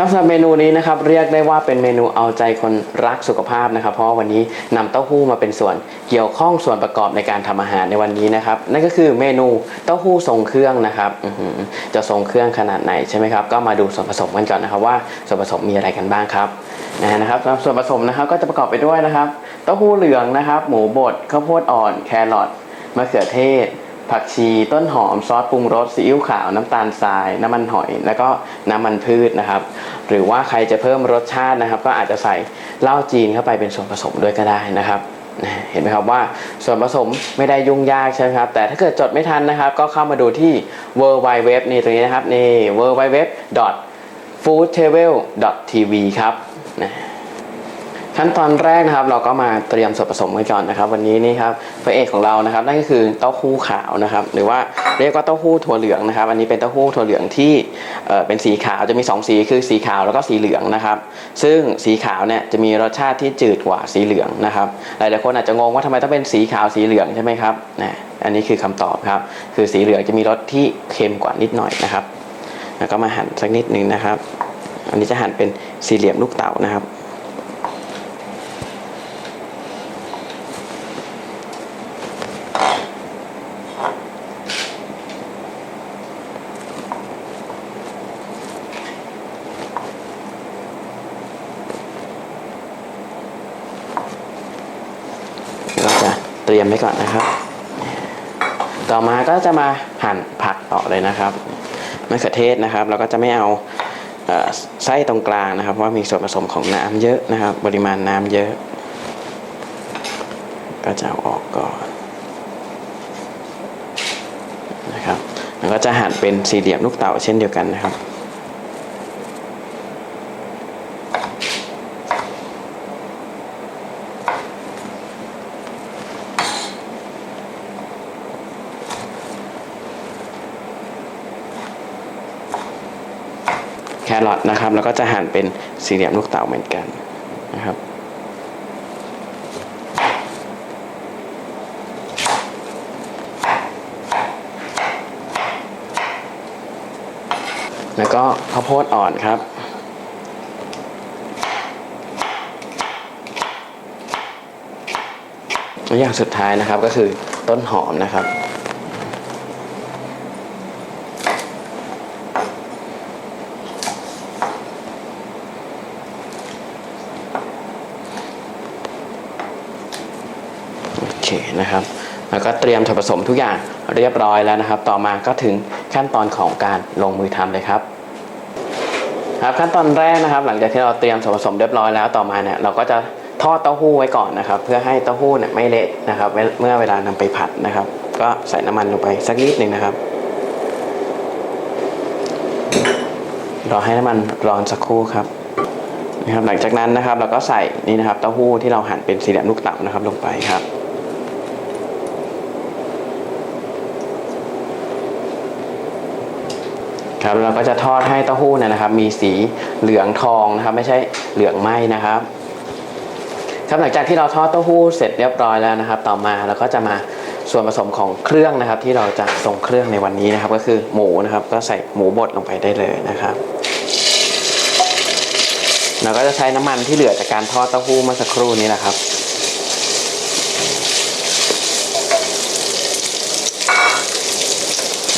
ครับสำหรับเมนูนี้นะครับเรียกได้ว่าเป็นเมนูเอาใจคนรักสุขภาพนะครับ เพราะวันนี้นำเต้าหู้มาเป็นส่วนเกี่ยวข้องส่วนประกอบในการทำอาหารในวันนี้นะครับนั่นก็คือเมนูเต้าหู้ทรงเครื่องนะครับจะทรงเครื่องขนาดไหนใช่ไหมครับก็มาดูส่วนผสมกันก่อนนะครับว่าส่วนผสมมีอะไรกันบ้างครับนะครับส่วนผสมนะครับก็จะประกอบไปด้วยนะครับ เต้าหู้เหลืองนะครับ หมูบดข้าวโพดอ่อนแครอทมะเขือเทศ ผักชีต้นหอมซอสปรุงรสซีอิ๊วขาวน้ำตาลทราย น้ำมันหอย แล้วก็น้ำมันพืชนะครับ หรือว่าใครจะเพิ่มรสชาตินะครับ ก็อาจจะใส่เหล้าจีนเข้าไปเป็นส่วนผสมด้วยก็ได้นะครับเห็นไหมครับว่าส่วนผสมไม่ได้ยุ่งยากใช่ไหมครับ แต่ถ้าเกิดจดไม่ทันนะครับ ก็เข้ามาดูที่ w w w นี่ตรงนี้นะครับนี่ w w w foodtravel tv ครับนะ ขั้นตอนแรกนะครับเราก็มาเตรียมส่วนผสมกันก่อนนะครับ วันนี้นี่ครับพระเอกของเรานะครับนั่นก็คือเต้าหู้ขาวนะครับ หรือว่าเรียกว่าเต้าหู้ถั่วเหลืองนะครับ อันนี้เป็นเต้าหู้ถั่วเหลืองที่เอ่อเป็นสีขาวจะมี 2 สีคือสีขาวแล้วก็สีเหลืองนะครับ ซึ่งสีขาวเนี่ยจะมีรสชาติที่จืดกว่าสีเหลืองนะครับหลายๆคนอาจจะงงว่าทำไมต้องเป็นสีขาวสีเหลืองใช่ไหมครับนะอันนี้คือคำตอบครับ คือสีเหลืองจะมีรสที่เค็มกว่านิดหน่อยนะครับ แล้วก็มาหั่นสักนิดนึงนะครับ อันนี้จะหั่นเป็นสี่เหลี่ยมลูกเต๋านะครับ เตรียมไว้ก่อนนะครับ ต่อมาก็จะมาหั่นผักต่อเลยนะครับมะเขือเทศนะครับ เราก็จะไม่เอาไส้ตรงกลางนะครับ ว่ามีส่วนผสมของน้ำเยอะนะครับ ปริมาณน้ำเยอะ ก็จะเอาออกก่อนนะครับแล้วก็จะหั่นเป็นสี่เหลี่ยมลูกเต๋าเช่นเดียวกันนะครับ รอทนะครับ แล้วก็จะหั่นเป็นสี่เหลี่ยมลูกเต๋าเหมือนกันนะครับแล้วก็ข้าวโพดอ่อนครับ และอย่างสุดท้ายนะครับก็คือต้นหอมนะครับ เคนะครับ แล้วก็เตรียมส่วนผสมทุกอย่างเรียบร้อยแล้วนะครับ ต่อมาก็ถึงขั้นตอนของการลงมือทำเลยครับครับขั้นตอนแรกนะครับ หลังจากที่เราเตรียมส่วนผสมเรียบร้อยแล้วต่อมาเนี่ยเราก็จะทอดเต้าหู้ไว้ก่อนนะครับ เพื่อให้เต้าหู้เนี่ยไม่เละนะครับ เมื่อเวลานำไปผัดนะครับ ก็ใส่น้ำมันลงไปสักนิดหนึ่งนะครับรอให้น้ำมันร้อนสักครู่ครับนะครับ หลังจากนั้นนะครับเราก็ใส่นี่นะครับเต้าหู้ที่เราหั่นเป็นสี่เหลี่ยมลูกเต๋านะครับลงไปครับ ครับเราก็จะทอดให้เต้าหู้เนี่ยนะครับ มีสีเหลืองทองนะครับ ไม่ใช่เหลืองไหม้นะครับครับหลังจากที่เราทอดเต้าหู้เสร็จเรียบร้อยแล้วนะครับ ต่อมาเราก็จะมาส่วนผสมของเครื่องนะครับ ที่เราจะส่งเครื่องในวันนี้นะครับ ก็คือหมูนะครับ ก็ใส่หมูบดลงไปได้เลยนะครับ เราก็จะใช้น้ำมันที่เหลือจากการทอดเต้าหู้เมื่อสักครู่นี้นะครับ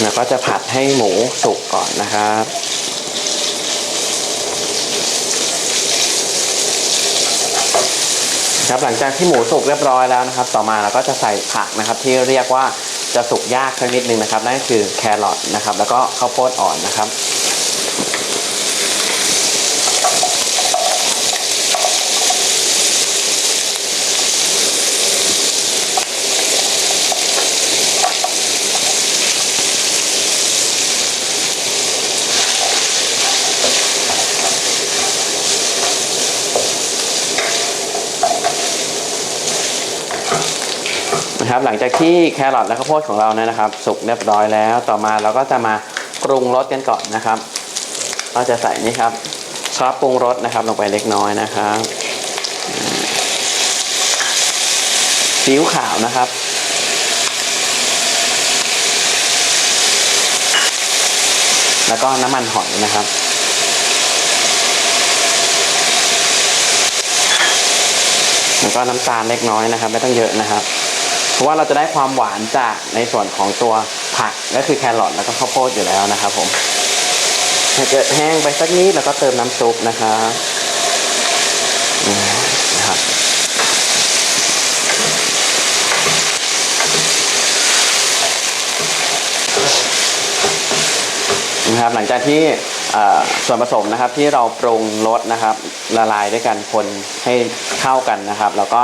แล้วก็จะผัดให้หมูสุกก่อนนะครับครับหลังจากที่หมูสุกเรียบร้อยแล้วนะครับ ต่อมาเราก็จะใส่ผักนะครับ ที่เรียกว่าจะสุกยากสักนิดนึงนะครับนั่นคือแครอทนะครับ แล้วก็ข้าวโพดอ่อนนะครับ นะครับ หลังจากที่แครอทและข้าวโพดของเราเนี่ยนะครับ สุกเรียบร้อยแล้ว ต่อมาเราก็จะมาปรุงรสกันก่อนนะครับ เราจะใส่นี่ครับซอสปรุงรสนะครับ ลงไปเล็กน้อยนะครับซีอิ๊วขาวนะครับแล้วก็น้ำมันหอยนะครับ แล้วก็น้ำตาลเล็กน้อยนะครับ ไม่ต้องเยอะนะครับ ราะว่าเราจะได้ความหวานจากในส่วนของตัวผักก็คือแครอทแล้วก็ข้าวโพดอยู่แล้วนะครับผมถ้าเกิดแห้งไปสักนิดแล้วก็เติมน้ำซุปนะครับนะครับนะครับหลังจากที่ส่วนผสมนะครับที่เราปรุงรสนะครับ ละลายด้วยกันคนให้เข้ากันนะครับ แล้วก็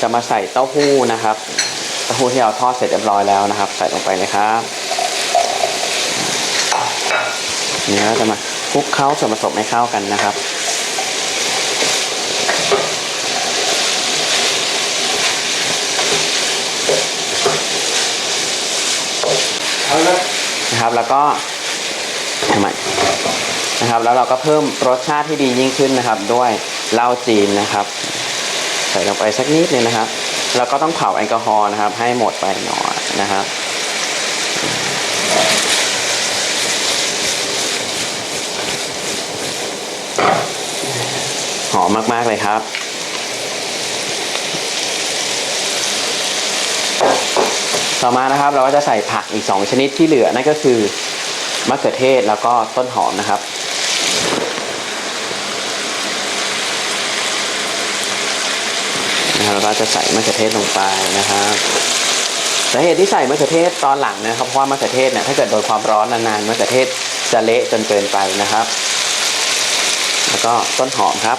จะมาใส่เต้าหู้นะครับ เต้าหู้ที่เราทอดเสร็จเรียบร้อยแล้วนะครับ ใส่ลงไปเลยครับนี่เราจะมาคลุกเคล้าส่วนผสมให้เข้ากันนะครับเอาละนะครับแล้วก็ทำไมนะครับ แล้วเราก็เพิ่มรสชาติที่ดียิ่งขึ้นนะครับ ด้วยเหล้าจีนนะครับ ใส่ลงไปสักนิดนึงนะครับ แล้วก็ต้องเผาแอลกอฮอล์นะครับ ให้หมดไปหน่อยนะครับหอมมาก ๆ เลยครับต่อมานะครับเราก็จะใส่ผักอีก 2 ชนิดที่เหลือนั่นก็คือมะเขือเทศแล้วก็ต้นหอมนะครับ นะครับเราก็จะใส่มะเขือเทศลงไปนะครับสาเหตุที่ใส่มะเขือเทศตอนหลังนะครับเพราะว่ามะเขือเทศเนี่ยถ้าเกิดโดนความร้อนนานๆมะเขือเทศจะเละจนเกินไปนะครับ แล้วก็ต้นหอมครับ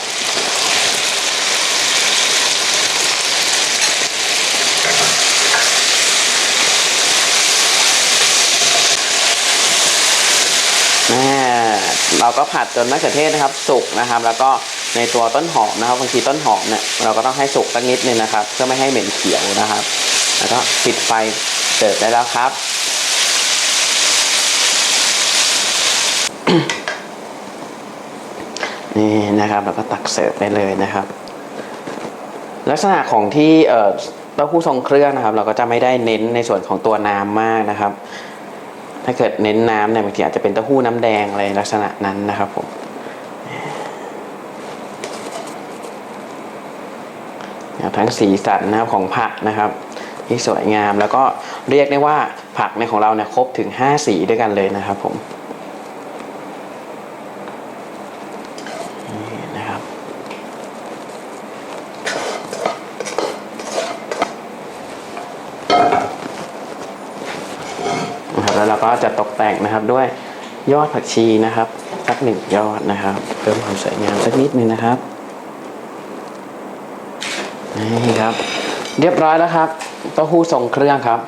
แม่เราก็ผัดจนมะเขือเทศนะครับ สุกนะครับ แล้วก็ ในตัวต้นหอมนะครับบางทีต้นหอมเนี่ยเราก็ต้องให้สุกสักนิดนึงนะครับ เพื่อไม่ให้เหม็นเขียวนะครับ แล้วก็ปิดไฟเสิร์ฟได้แล้วครับ นี่นะครับเราก็ตักเสิร์ฟได้เลยนะครับ ลักษณะของที่เอ่อเต้าหู้ทรงเครื่องนะครับ เราก็จะไม่ได้เน้นในส่วนของตัวน้ำมากนะครับ ถ้าเกิดเน้นน้ำเนี่ยบางทีอาจจะเป็นเต้าหู้น้ำแดงอะไรลักษณะนั้นนะครับผมนะครับ ทั้งสีสันนะครับของผักนะครับที่สวยงามแล้วก็เรียกได้ว่าผักในของเราเนี่ยครบถึง 5 สีด้วยกันเลยนะครับผมนี่นะครับนะครับแล้วเราก็จะตกแต่งนะครับด้วยยอดผักชีนะครับสักหนึ่งยอดนะครับเพิ่มความสวยงามสักนิดนึงนะครับ นี่ครับ เรียบร้อยแล้วครับเต้าหู้ส่งเครื่องครับ